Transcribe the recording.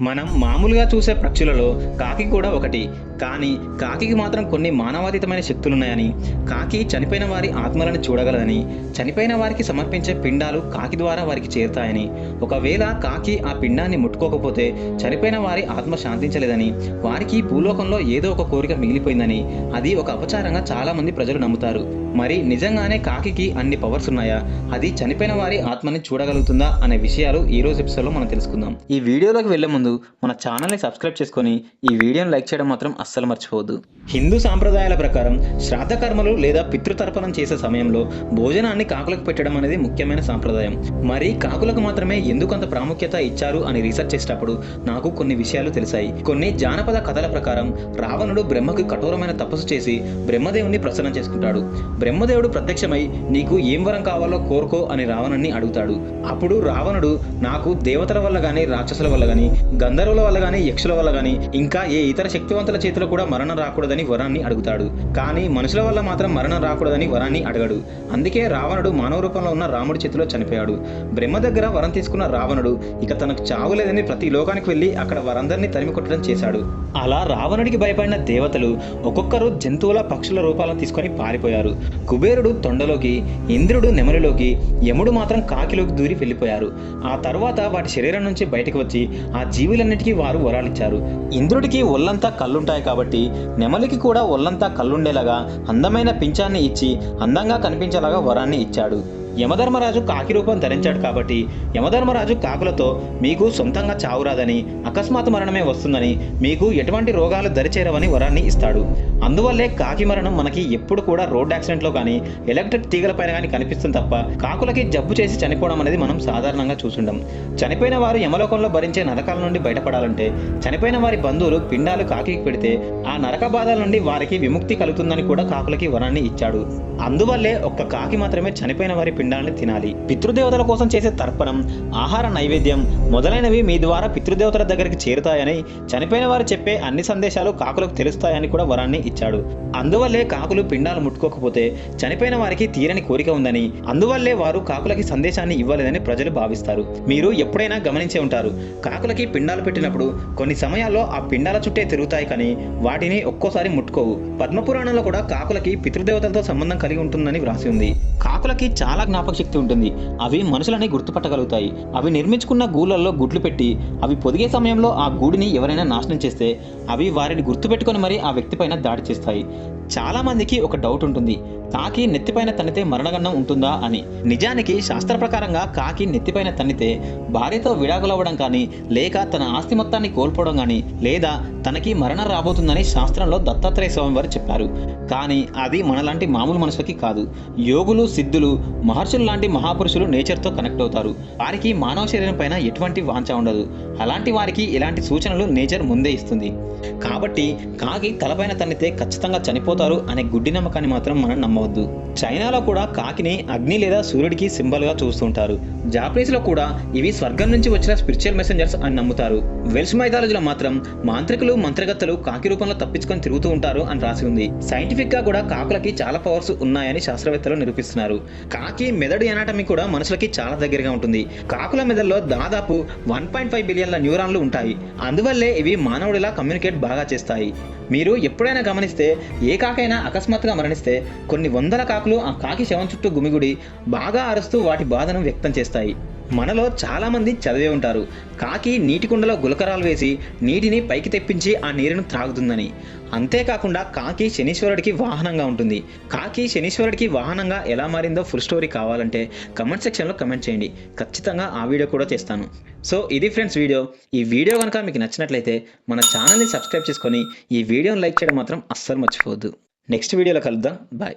మనం మామూలుగా చూసే పక్షులలో కాకి కూడా ఒకటి. కానీ కాకికి మాత్రం కొన్ని మానవాతీతమైన శక్తులున్నాయని కాకి చనిపోయిన వారి ఆత్మలను చూడగలదని చనిపోయిన వారికి సమర్పించే పిండాలు కాకి ద్వారా వారికి చేరుతాయని. ఒకవేళ కాకి ఆ పిండాన్ని ముట్టుకోకపోతే చనిపోయిన వారి ఆత్మ శాంతించలేదని వారికి భూలోకంలో ఏదో ఒక కోరిక మిగిలిపోయిందని. అది ఒక అపచారంగా చాలామంది ప్రజలు నమ్ముతారు. మరి నిజంగానే కాకికి అన్ని పవర్స్ ఉన్నాయా? అది చనిపోయిన వారి ఆత్మని చూడగలుగుతుందా? అనే విషయాలు ఈ రోజు ఎపిసోడ్లో మనం తెలుసుకుందాం. ఈ వీడియోలోకి వెళ్ళే ముందు మన ఛానల్ని సబ్స్క్రైబ్ చేసుకొని ఈ వీడియోని లైక్ చేయడం మాత్రం అస్సలు మర్చిపోవద్దు. హిందూ సాంప్రదాయాల ప్రకారం శ్రాద్ధకర్మలు లేదా పితృతర్పణం చేసే సమయంలో భోజనాన్ని కాకులకు పెట్టడం అనేది ముఖ్యమైన సాంప్రదాయం. మరి కాకులకు మాత్రమే ఎందుకంత ప్రాముఖ్యత ఇచ్చారు అని రీసెర్చ్ చేసేటప్పుడు నాకు కొన్ని విషయాలు తెలిసాయి. కొన్ని జానపద కథల ప్రకారం రావణుడు బ్రహ్మకు కఠోరమైన తపస్సు చేసి బ్రహ్మదేవుని ప్రసన్నం చేసుకుంటాడు. బ్రహ్మదేవుడు ప్రత్యక్షమై నీకు ఏం వరం కావాలో కోరుకో అని రావణుని అడుగుతాడు. అప్పుడు రావణుడు నాకు దేవతల వల్ల కానీ రాక్షసుల వల్ల కానీ గంధర్వుల వల్ల గానీ యక్షుల వల్ల కానీ ఇంకా ఏ ఇతర శక్తివంతుల చేతిలో కూడా మరణం రాకూడదని వరాన్ని అడుగుతాడు. కానీ మనుషుల వల్ల మాత్రం మరణం రాకూడదని వరాన్ని అడగడు. అందుకే రావణుడు మానవ రూపంలో ఉన్న రాముడి చేతిలో చనిపోయాడు. బ్రహ్మ దగ్గర వరం తీసుకున్న రావణుడు ఇక తనకు చావు లేదని ప్రతి లోకానికి వెళ్ళి అక్కడ వారందరినీ తరిమి కొట్టడం చేశాడు. అలా రావణుడికి భయపడిన దేవతలు ఒక్కొక్కరు జంతువుల పక్షుల రూపాలను తీసుకొని పారిపోయారు. కుబేరుడు తొండలోకి ఇంద్రుడు నెమలిలోకి యముడు మాత్రం కాకిలోకి దూరి వెళ్ళిపోయారు. ఆ తర్వాత వాటి శరీరం నుంచి బయటకు వచ్చి ఆ జీవులన్నిటికీ వారు వరాలిచ్చారు. ఇంద్రుడికి ఒళ్ళంతా కళ్ళుంటాయి కాబట్టి నెమలికి కూడా ఒళ్ళంతా కళ్ళుండేలాగా అందమైన పింఛాన్ని ఇచ్చి అందంగా కనిపించేలాగా వరాన్ని ఇచ్చాడు. యమధర్మరాజు కాకి రూపం ధరించాడు కాబట్టి యమధర్మరాజు కాకులతో మీకు సొంతంగా చావురాదని అకస్మాత్ మరణమే వస్తుందని మీకు ఎటువంటి రోగాలు దరిచేరవని వరాన్ని ఇస్తాడు. అందువల్లే కాకి మరణం మనకి ఎప్పుడు కూడా రోడ్ యాక్సిడెంట్లో కానీ ఎలక్ట్రిక్ తీగలపైన కానీ కనిపిస్తుంది తప్ప కాకులకి జబ్బు చేసి చనిపోవడం అనేది మనం సాధారణంగా చూసుండం చనిపోయిన వారు యమలోకంలో భరించే నరకాల నుండి బయటపడాలంటే చనిపోయిన వారి బంధువులు పిండాలు కాకికి పెడితే ఆ నరక బాధల నుండి వారికి విముక్తి కలుగుతుందని కూడా కాకులకి వరాన్ని ఇచ్చాడు. అందువల్లే ఒక్క కాకి మాత్రమే చనిపోయిన వారి పిండాలని తినాలి. పితృదేవతల కోసం చేసే తర్పణం ఆహార నైవేద్యం మొదలైనవి మీ ద్వారా పితృదేవతల దగ్గరికి చేరుతాయని చనిపోయిన వారు చెప్పే అన్ని సందేశాలు కాకులకు తెలుస్తాయని కూడా వరాన్ని ఇచ్చాడు. అందువల్లే కాకులు పిండాలు ముట్టుకోకపోతే చనిపోయిన వారికి తీరని కోరిక ఉందని అందువల్లే వారు కాకులకి సందేశాన్ని ఇవ్వలేదని ప్రజలు భావిస్తారు. మీరు ఎప్పుడైనా గమనించే ఉంటారు కాకులకి పిండాలు పెట్టినప్పుడు కొన్ని సమయాల్లో ఆ పిండాల చుట్టే తిరుగుతాయి కానీ వాటిని ఒక్కోసారి ముట్టుకోవు. పద్మపురాణంలో కూడా కాకులకి పితృదేవతలతో సంబంధం కలిగి ఉంటుందని వ్రాసి ఉంది. కాకులకి చాలా జ్ఞాపక శక్తి ఉంటుంది. అవి మనుషులని గుర్తుపట్టగలుగుతాయి. అవి నిర్మించుకున్న గూళ్ళల్లో గుడ్లు పెట్టి అవి పొదిగే సమయంలో ఆ గూడిని ఎవరైనా నాశనం చేస్తే అవి వారిని గుర్తుపెట్టుకొని మరీ ఆ వ్యక్తిపైన దాడి చేస్తాయి. చాలామందికి ఒక డౌట్ ఉంటుంది. కాకి నెత్తిపైన తన్నితే మరణగండం ఉంటుందా అని. నిజానికి శాస్త్ర ప్రకారంగా కాకి నెత్తిపైన తన్నితే భార్యతో విడాకులవ్వడం కానీ లేక తన ఆస్తి మొత్తాన్ని కోల్పోవడం కానీ లేదా తనకి మరణం రాబోతుందని శాస్త్రంలో దత్తాత్రేయ స్వామి వారు చెప్పారు. కానీ అది మనలాంటి మామూలు మనుషులకి కాదు. యోగులు సిద్ధులు మహర్షులు లాంటి మహాపురుషులు నేచర్తో కనెక్ట్ అవుతారు. వారికి మానవ శరీరం పైన ఎటువంటి వాంఛ ఉండదు. అలాంటి వారికి ఇలాంటి సూచనలు నేచర్ ముందే ఇస్తుంది. కాబట్టి కాకి తలపైన తన్నితే ఖచ్చితంగా చనిపోతారు అనే గుడ్డి నమ్మకాన్ని మాత్రం మనం నమ్మవద్దు. చైనాలో కూడా కాకిని అగ్ని లేదా సూర్యుడికి సింబల్గా చూస్తుంటారు. జాపనీస్లో కూడా ఇవి స్వర్గం నుంచి వచ్చిన స్పిరిచువల్ మెసెంజర్స్ అని నమ్ముతారు. వెల్స్ మైథాలజీలో మాత్రం మాంత్రికులు మంత్రగత్తలు కాకి రూపంలో తప్పించుకొని తిరుగుతూ ఉంటారు అని రాసి ఉంది. సైంటిఫిక్గా కూడా కాకులకి చాలా పవర్స్ ఉన్నాయని శాస్త్రవేత్తలు నిరూపిస్తున్నారు. కాకి మెదడు ఎనాటమీ కూడా మనుషులకి చాలా దగ్గరగా ఉంటుంది. కాకుల మెదడులో దాదాపు వన్ పాయింట్ ఫైవ్ బిలియన్ల న్యూరాన్లు ఉంటాయి. అందువల్లే ఇవి మానవుడిలా కమ్యూనికేట్ బాగా చేస్తాయి. మీరు ఎప్పుడైనా గమనిస్తే ఏ కాకైనా అకస్మాత్తుగా మరణిస్తే కొన్ని కొన్ని వందల కాకులు ఆ కాకి శవం చుట్టూ గుమిగుడి బాగా అరుస్తూ వాటి బాధను వ్యక్తం చేస్తాయి. మనలో చాలామంది చదివే ఉంటారు. కాకి నీటి కుండలో గులకరాలు వేసి నీటిని పైకి తెప్పించి ఆ నీరును త్రాగుతుందని. అంతేకాకుండా కాకి శనీశ్వరుడికి వాహనంగా ఉంటుంది. కాకి శనీశ్వరుడికి వాహనంగా ఎలా మారిందో ఫుల్ స్టోరీ కావాలంటే కమెంట్ సెక్షన్లో కమెంట్ చేయండి. ఖచ్చితంగా ఆ వీడియో కూడా చేస్తాను. సో ఇది ఫ్రెండ్స్ వీడియో. ఈ వీడియో కనుక మీకు నచ్చినట్లయితే మన ఛానల్ని సబ్స్క్రైబ్ చేసుకొని ఈ వీడియోని లైక్ చేయడం మాత్రం అస్సలు మర్చిపోవద్దు. నెక్స్ట్ వీడియోలో కలుద్దాం. బాయ్